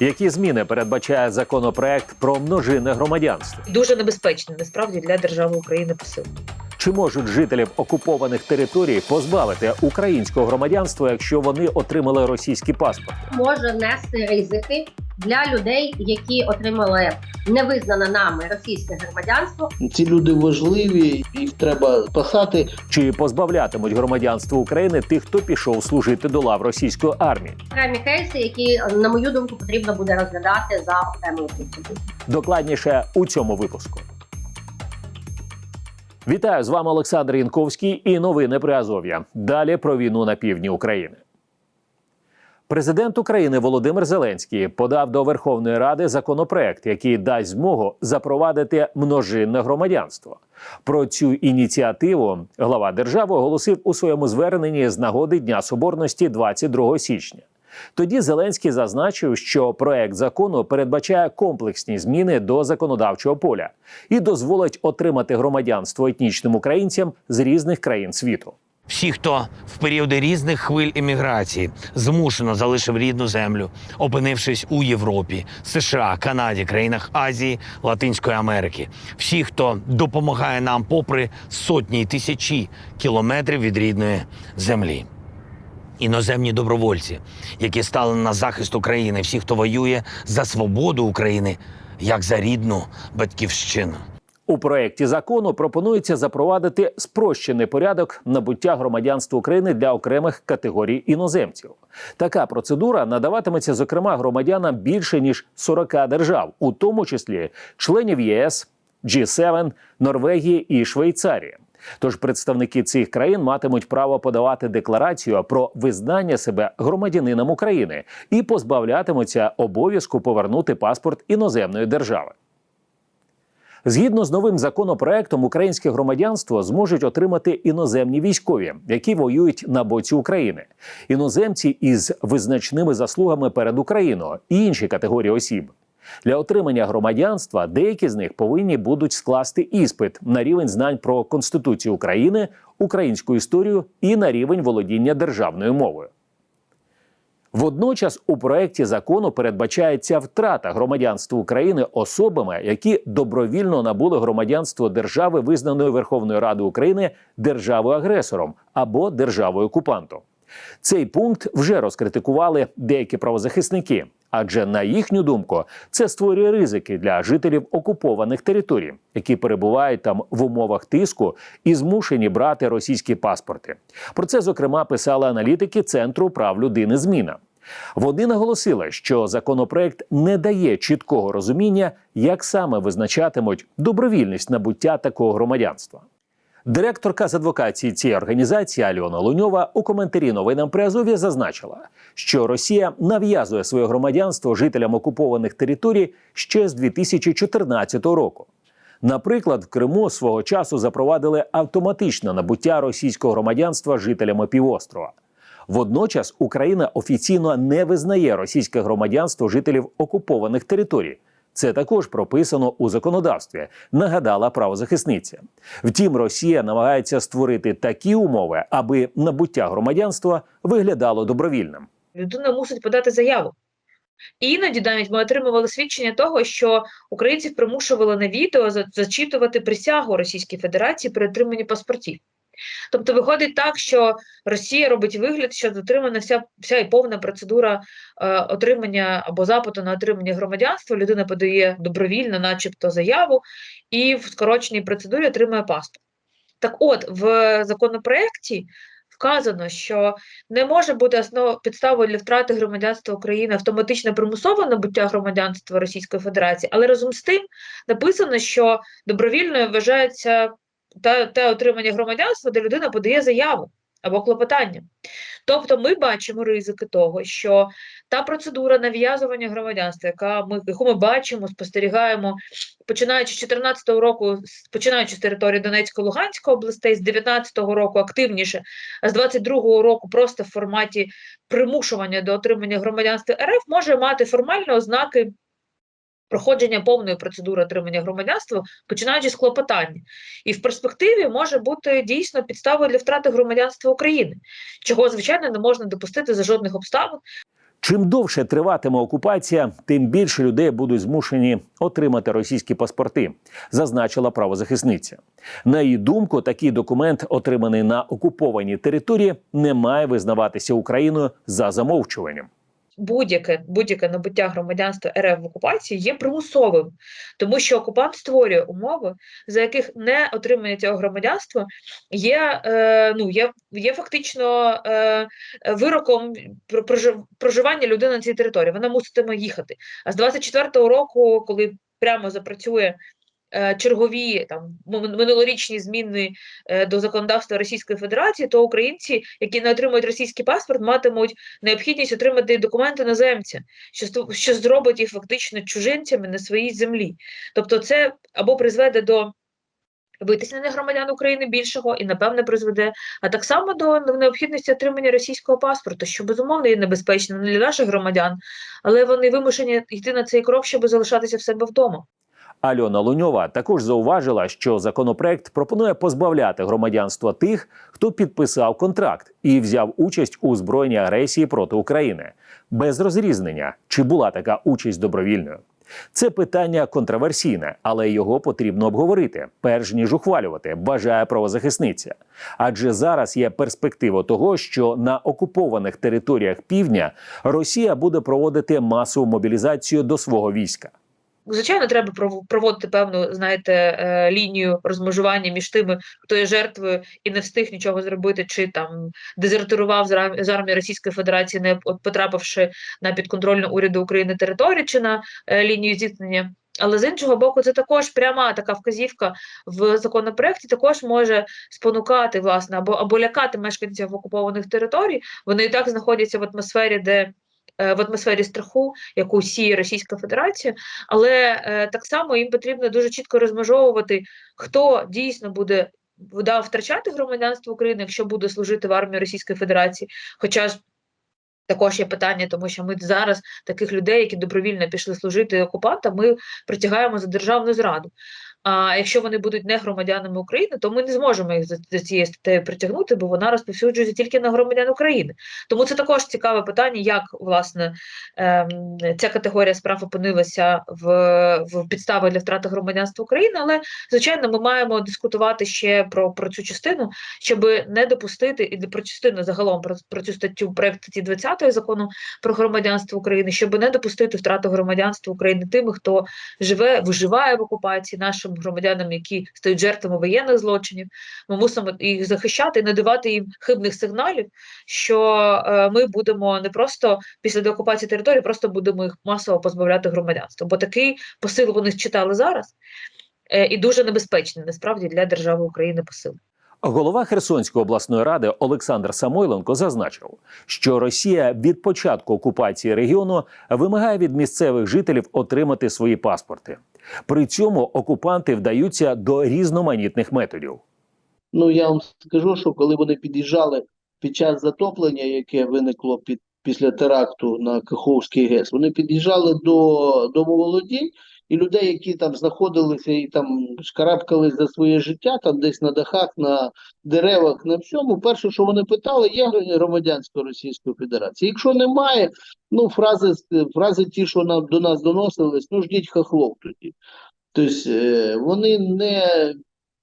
Які зміни передбачає законопроект про множинне громадянство? дуже небезпечне насправді для держави України посил. Чи можуть жителів окупованих територій позбавити українського громадянства, якщо вони отримали російський паспорт? може нести ризики для людей, які отримали невизнане нами російське громадянство. Ці люди важливі, їх треба спасати. Чи позбавлятимуть громадянства України тих, хто пішов служити до лав російської армії? Окремі кейси, які на мою думку потрібно буде розглядати за окремою процедурою. Докладніше у цьому випуску. Вітаю з вами Олександр Янковський і новини при Азов'я. Далі про війну на півдні України. Президент України Володимир Зеленський подав до Верховної Ради законопроект, який дасть змогу запровадити множинне громадянство. Про цю ініціативу глава держави оголосив у своєму зверненні з нагоди Дня Соборності 22 січня. Тоді Зеленський зазначив, що проект закону передбачає комплексні зміни до законодавчого поля і дозволить отримати громадянство етнічним українцям з різних країн світу. Всі, хто в періоди різних хвиль еміграції змушено залишив рідну землю, опинившись у Європі, США, Канаді, країнах Азії, Латинської Америки. Всі, хто допомагає нам попри сотні й тисячі кілометрів від рідної землі. Іноземні добровольці, які стали на захист України, всі, хто воює за свободу України, як за рідну батьківщину. У проєкті закону пропонується запровадити спрощений порядок набуття громадянства України для окремих категорій іноземців. Така процедура надаватиметься, зокрема, громадянам більше ніж 40 держав, у тому числі членів ЄС, G7, Норвегії і Швейцарії. Тож представники цих країн матимуть право подавати декларацію про визнання себе громадянином України і позбавлятимуться обов'язку повернути паспорт іноземної держави. Згідно з новим законопроектом, українське громадянство зможуть отримати іноземні військові, які воюють на боці України, іноземці із визначними заслугами перед Україною і інші категорії осіб. Для отримання громадянства деякі з них повинні будуть скласти іспит на рівень знань про Конституцію України, українську історію і на рівень володіння державною мовою. Водночас у проєкті закону передбачається втрата громадянства України особами, які добровільно набули громадянство держави, визнаної Верховною Радою України державою агресором або державою окупантом. Цей пункт вже розкритикували деякі правозахисники, адже на їхню думку це створює ризики для жителів окупованих територій, які перебувають там в умовах тиску і змушені брати російські паспорти. Про це зокрема писали аналітики Центру прав людини. Зміна. Вони наголосили, що законопроект не дає чіткого розуміння, як саме визначатимуть добровільність набуття такого громадянства. Директорка з адвокації цієї організації Альона Луньова у коментарі новинам при Азові зазначила, що Росія нав'язує своє громадянство жителям окупованих територій ще з 2014 року. Наприклад, в Криму свого часу запровадили автоматичне набуття російського громадянства жителями півострова. Водночас Україна офіційно не визнає російське громадянство жителів окупованих територій. Це також прописано у законодавстві, нагадала правозахисниця. Втім, Росія намагається створити такі умови, аби набуття громадянства виглядало добровільним. Людина мусить подати заяву. Іноді навіть ми отримували свідчення того, що українців примушували на відео зачитувати присягу Російській Федерації при отриманні паспортів. Тобто виходить так, що Росія робить вигляд, що дотримана вся, вся і повна процедура е, отримання або запиту на отримання громадянства. Людина подає добровільно, начебто, заяву, і в скороченій процедурі отримує паспорт. Так от, в законопроекті вказано, що не може бути основ підставою для втрати громадянства України автоматичне примусове набуття громадянства Російської Федерації, але разом з тим написано, що добровільною вважається те, те отримання громадянства, де людина подає заяву або клопотання. Тобто ми бачимо ризики того, що та процедура нав'язування громадянства, яка ми, яку ми бачимо, спостерігаємо, починаючи з 2014 року, починаючи з території Донецької Луганської областей, з 2019 року активніше, а з 22 року просто в форматі примушування до отримання громадянства РФ може мати формальні ознаки проходження повної процедури отримання громадянства, починаючи з клопотання. І в перспективі може бути дійсно підставою для втрати громадянства України, чого, звичайно, не можна допустити за жодних обставин. Чим довше триватиме окупація, тим більше людей будуть змушені отримати російські паспорти, зазначила правозахисниця. На її думку, такий документ, отриманий на окупованій території, не має визнаватися Україною за замовчуванням. Будь-яке будь-яке набуття громадянства РФ в окупації є примусовим, тому що окупант створює умови, за яких не отримання цього громадянства є, е, ну, є, є фактично е, вироком про прожив- проживання людини на цій території. Вона муситиме їхати. А з 24-го року, коли прямо запрацює чергові там минулорічні зміни е, до законодавства Російської Федерації, то українці, які не отримують російський паспорт, матимуть необхідність отримати документи іноземця, що що зробить їх фактично чужинцями на своїй землі. Тобто, це або призведе до витіснення громадян України більшого і, напевне, призведе, а так само до необхідності отримання російського паспорту, що безумовно є небезпечно не для наших громадян, але вони вимушені йти на цей крок, щоб залишатися в себе вдома. Альона Луньова також зауважила, що законопроект пропонує позбавляти громадянства тих, хто підписав контракт і взяв участь у збройній агресії проти України, без розрізнення, чи була така участь добровільною. Це питання контроверсійне, але його потрібно обговорити, перш ніж ухвалювати, вважає правозахисниця. Адже зараз є перспектива того, що на окупованих територіях півдня Росія буде проводити масову мобілізацію до свого війська. Звичайно, треба пров- проводити певну, знаєте, е, лінію розмежування між тими, хто є жертвою і не встиг нічого зробити, чи там дезертирував з армії Російської Федерації, не потрапивши на підконтрольну уряду України територію чи на е, лінію зіткнення. Але з іншого боку, це також пряма така вказівка в законопроекті, також може спонукати власне або або лякати мешканців окупованих територій. Вони і так знаходяться в атмосфері, де в атмосфері страху, яку сіє Російська Федерація, але е, так само їм потрібно дуже чітко розмежовувати, хто дійсно буде да, втрачати громадянство України, якщо буде служити в армії Російської Федерації. Хоча ж також є питання, тому що ми зараз таких людей, які добровільно пішли служити окупантам, ми притягаємо за державну зраду. А якщо вони будуть не громадянами України, то ми не зможемо їх за, цією статтею притягнути, бо вона розповсюджується тільки на громадян України. Тому це також цікаве питання, як власне ем, ця категорія справ опинилася в, в підставах для втрати громадянства України. Але звичайно, ми маємо дискутувати ще про, про цю частину, щоб не допустити і про частину загалом про, про цю статтю проект статті 20 закону про громадянство України, щоб не допустити втрату громадянства України тими, хто живе, виживає в окупації, нашим громадянам, які стають жертвами воєнних злочинів. Ми мусимо їх захищати і не давати їм хибних сигналів, що е, ми будемо не просто після деокупації території, просто будемо їх масово позбавляти громадянства. Бо такий посил вони читали зараз е, і дуже небезпечний насправді для держави України посил. Голова Херсонської обласної ради Олександр Самойленко зазначив, що Росія від початку окупації регіону вимагає від місцевих жителів отримати свої паспорти. При цьому окупанти вдаються до різноманітних методів. Ну я вам скажу, що коли вони під'їжджали під час затоплення, яке виникло під після теракту на Каховський ГЕС, вони під'їжджали до домоволодінь і людей, які там знаходилися і там шкарабкались за своє життя, там десь на дахах, на деревах, на всьому. Перше, що вони питали, є громадянство Російської Федерації. Якщо немає, ну фрази фрази ті, що нам до нас доносились, ну ждіть хахлов тоді. Тобто вони не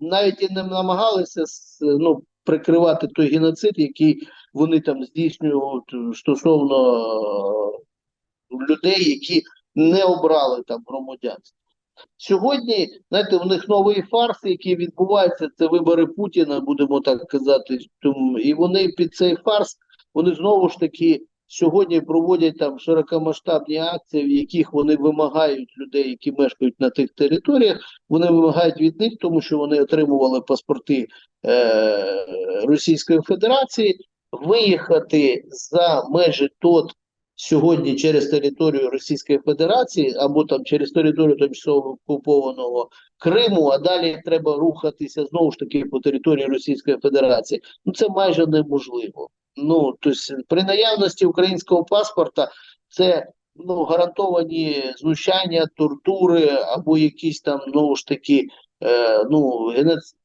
навіть і не намагалися ну, прикривати той геноцид, який вони там здійснюють е, стосовно людей, які не обрали там громадянство. Сьогодні, знаєте, у них новий фарс, який відбувається, це вибори Путіна, будемо так казати. І вони під цей фарс, вони знову ж таки сьогодні проводять там широкомасштабні акції, в яких вони вимагають людей, які мешкають на тих територіях, вони вимагають від них, тому що вони отримували паспорти е, Російської Федерації, виїхати за межі ТОТ сьогодні через територію Російської Федерації або там через територію тимчасово окупованого Криму, а далі треба рухатися знову ж таки по території Російської Федерації. Ну це майже неможливо. Ну тобто при наявності українського паспорта це ну гарантовані знущання, тортури або якісь там знову ж таки е, ну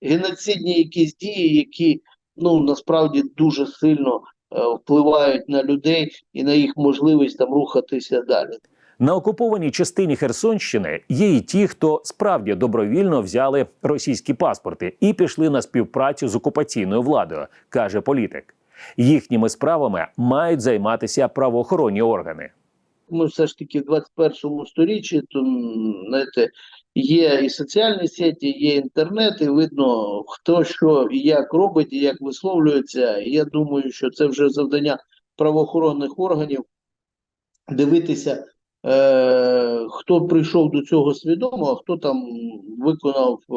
геноцидні якісь дії, які ну насправді дуже сильно впливають на людей і на їх можливість там рухатися далі. На окупованій частині Херсонщини є і ті, хто справді добровільно взяли російські паспорти і пішли на співпрацю з окупаційною владою, каже політик. Їхніми справами мають займатися правоохоронні органи. Ми все ж таки в 21 сторіччі, то знаєте, є і соціальні сеті, є інтернет, і видно, хто що і як робить, і як висловлюється. Я думаю, що це вже завдання правоохоронних органів дивитися, е, хто прийшов до цього свідомо, а хто там виконав, е,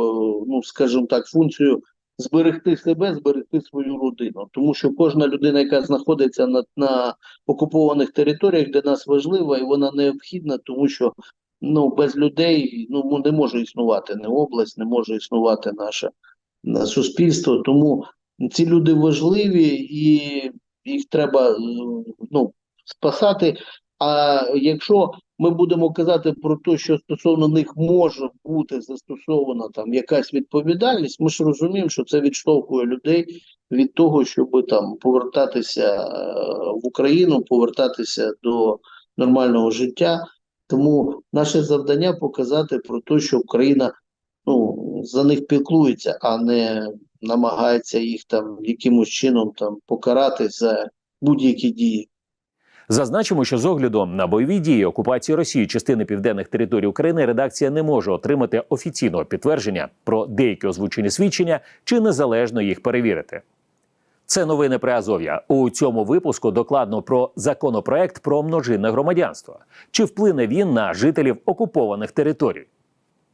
ну скажімо так, функцію зберегти себе, зберегти свою родину. Тому що кожна людина, яка знаходиться на, на окупованих територіях, для нас важлива і вона необхідна, тому що ну без людей ну не може існувати не область, не може існувати наше на суспільство. Тому ці люди важливі і їх треба ну спасати. А якщо ми будемо казати про те, що стосовно них може бути застосована там якась відповідальність, ми ж розуміємо, що це відштовхує людей від того, щоб там повертатися е, в Україну, повертатися до нормального життя. Тому наше завдання показати про те, що Україна ну, за них піклується, а не намагається їх там якимось чином там покарати за будь-які дії. Зазначимо, що з огляду на бойові дії окупації Росії частини південних територій України редакція не може отримати офіційного підтвердження про деякі озвучені свідчення чи незалежно їх перевірити. Це новини при Азов'я. У цьому випуску докладно про законопроект про множинне громадянство. Чи вплине він на жителів окупованих територій?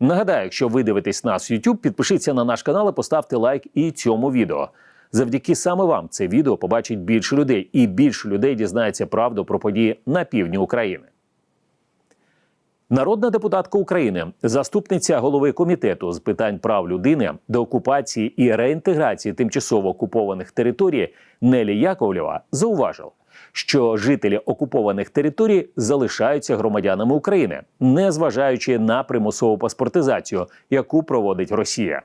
Нагадаю, якщо ви дивитесь нас в YouTube, підпишіться на наш канал і поставте лайк і цьому відео. Завдяки саме вам це відео побачить більше людей, і більше людей дізнається правду про події на півдні України. Народна депутатка України, заступниця голови комітету з питань прав людини, деокупації і реінтеграції тимчасово окупованих територій Нелі Яковлєва зауважила, що жителі окупованих територій залишаються громадянами України, не зважаючи на примусову паспортизацію, яку проводить Росія.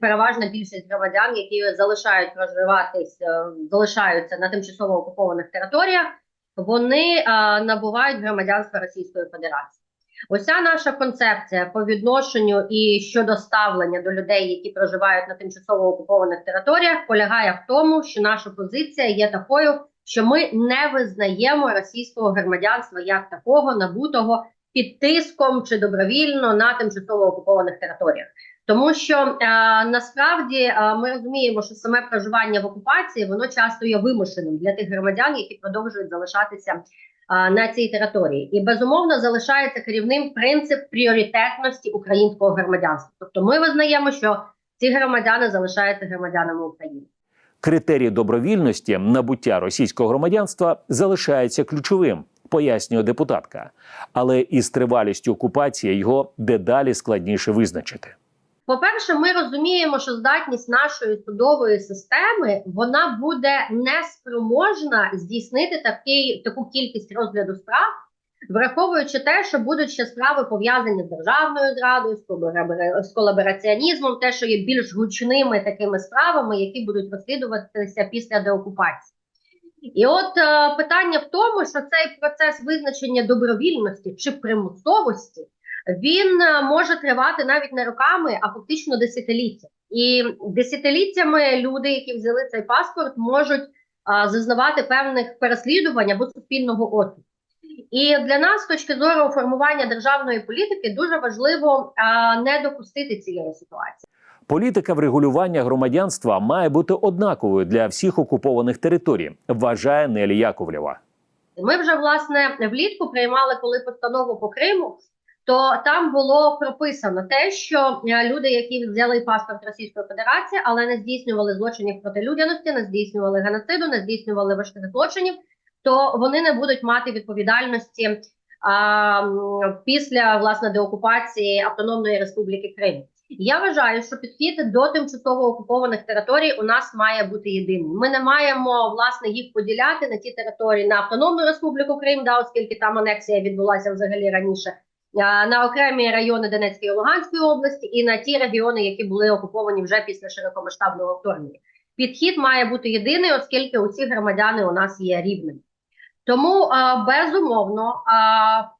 Переважна більшість громадян, які залишають проживатись, е, залишаються на тимчасово окупованих територіях, вони е, набувають громадянство Російської Федерації. Оця наша концепція по відношенню і щодо ставлення до людей, які проживають на тимчасово окупованих територіях, полягає в тому, що наша позиція є такою, що ми не визнаємо російського громадянства як такого набутого під тиском чи добровільно на тимчасово окупованих територіях. Тому що е, насправді е, ми розуміємо, що саме проживання в окупації воно часто є вимушеним для тих громадян, які продовжують залишатися е, на цій території, і безумовно залишається керівним принцип пріоритетності українського громадянства. Тобто, ми визнаємо, що ці громадяни залишаються громадянами України. Критерій добровільності набуття російського громадянства залишається ключовим, пояснює депутатка. Але із тривалістю окупації його дедалі складніше визначити. По-перше, ми розуміємо, що здатність нашої судової системи вона буде неспроможна здійснити такий таку кількість розгляду справ, враховуючи те, що будуть ще справи пов'язані з державною зрадою, з колабора- з колабораціонізмом, те, що є більш гучними такими справами, які будуть розслідуватися після деокупації. І от е, питання в тому, що цей процес визначення добровільності чи примусовості він е, може тривати навіть не роками, а фактично десятиліття. І десятиліттями люди, які взяли цей паспорт, можуть а, зазнавати певних переслідувань або суспільного опіку. І для нас, з точки зору формування державної політики, дуже важливо а, не допустити цієї ситуації. Політика врегулювання громадянства має бути однаковою для всіх окупованих територій, вважає Нелі Яковлєва. Ми вже власне влітку приймали коли постанову по Криму. То там було прописано те, що е, люди, які взяли паспорт Російської Федерації, але не здійснювали злочинів проти людяності, не здійснювали геноциду, не здійснювали важких злочинів, то вони не будуть мати відповідальності а, після власне деокупації Автономної Республіки Крим. Я вважаю, що підхід до тимчасово окупованих територій у нас має бути єдиним. Ми не маємо власне їх поділяти на ті території на Автономну Республіку Крим, да, оскільки там анексія відбулася взагалі раніше на окремі райони Донецької і Луганської області і на ті регіони, які були окуповані вже після широкомасштабного вторгнення. Підхід має бути єдиний, оскільки усі громадяни у нас є рівними. Тому безумовно,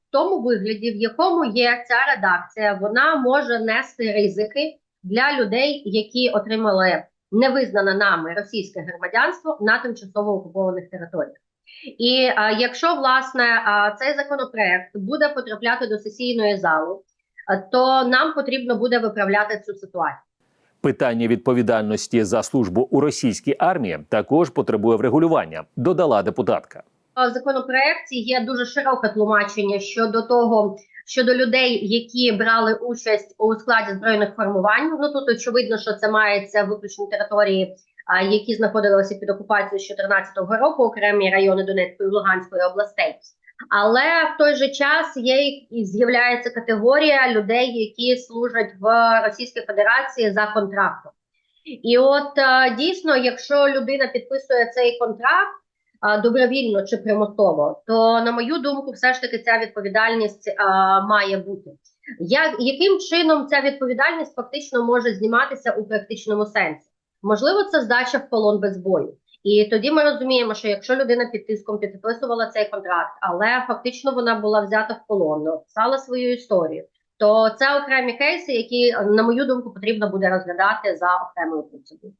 в тому вигляді, в якому є ця редакція, вона може нести ризики для людей, які отримали невизнане нами російське громадянство на тимчасово окупованих територіях. І а, якщо власне а, цей законопроект буде потрапляти до сесійної зали, а, то нам потрібно буде виправляти цю ситуацію. Питання відповідальності за службу у російській армії також потребує врегулювання, додала депутатка. В законопроекті є дуже широке тлумачення щодо того, щодо людей, які брали участь у складі збройних формувань. Ну тут очевидно, що це мається виключно території, які знаходилися під окупацією з 2014 року, окремі райони Донецької і Луганської областей. Але в той же час є і з'являється категорія людей, які служать в Російській Федерації за контрактом. І от е, дійсно, якщо людина підписує цей контракт добровільно чи примусово, то на мою думку, все ж таки ця відповідальність а, має бути. Як, яким чином ця відповідальність фактично може зніматися у практичному сенсі? Можливо, це здача в полон без бою. І тоді ми розуміємо, що якщо людина під тиском підписувала цей контракт, але фактично вона була взята в полон, описала свою історію, то це окремі кейси, які, на мою думку, потрібно буде розглядати за окремою процедурою.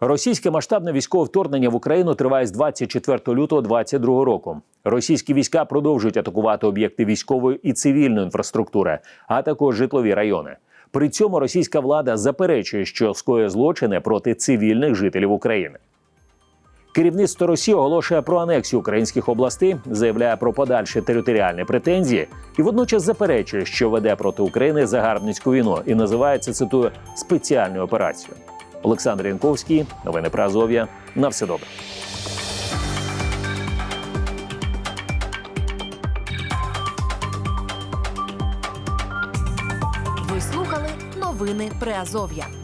Російське масштабне військове вторгнення в Україну триває з 24 лютого 2022 року. Російські війська продовжують атакувати об'єкти військової і цивільної інфраструктури, а також житлові райони. При цьому російська влада заперечує, що скоює злочини проти цивільних жителів України. Керівництво Росії оголошує про анексію українських областей, заявляє про подальші територіальні претензії і водночас заперечує, що веде проти України загарбницьку війну і називає це цитую спеціальною операцією. Олександр Янковський, новини про Азов'я. На все добре. Новини Приазов'я.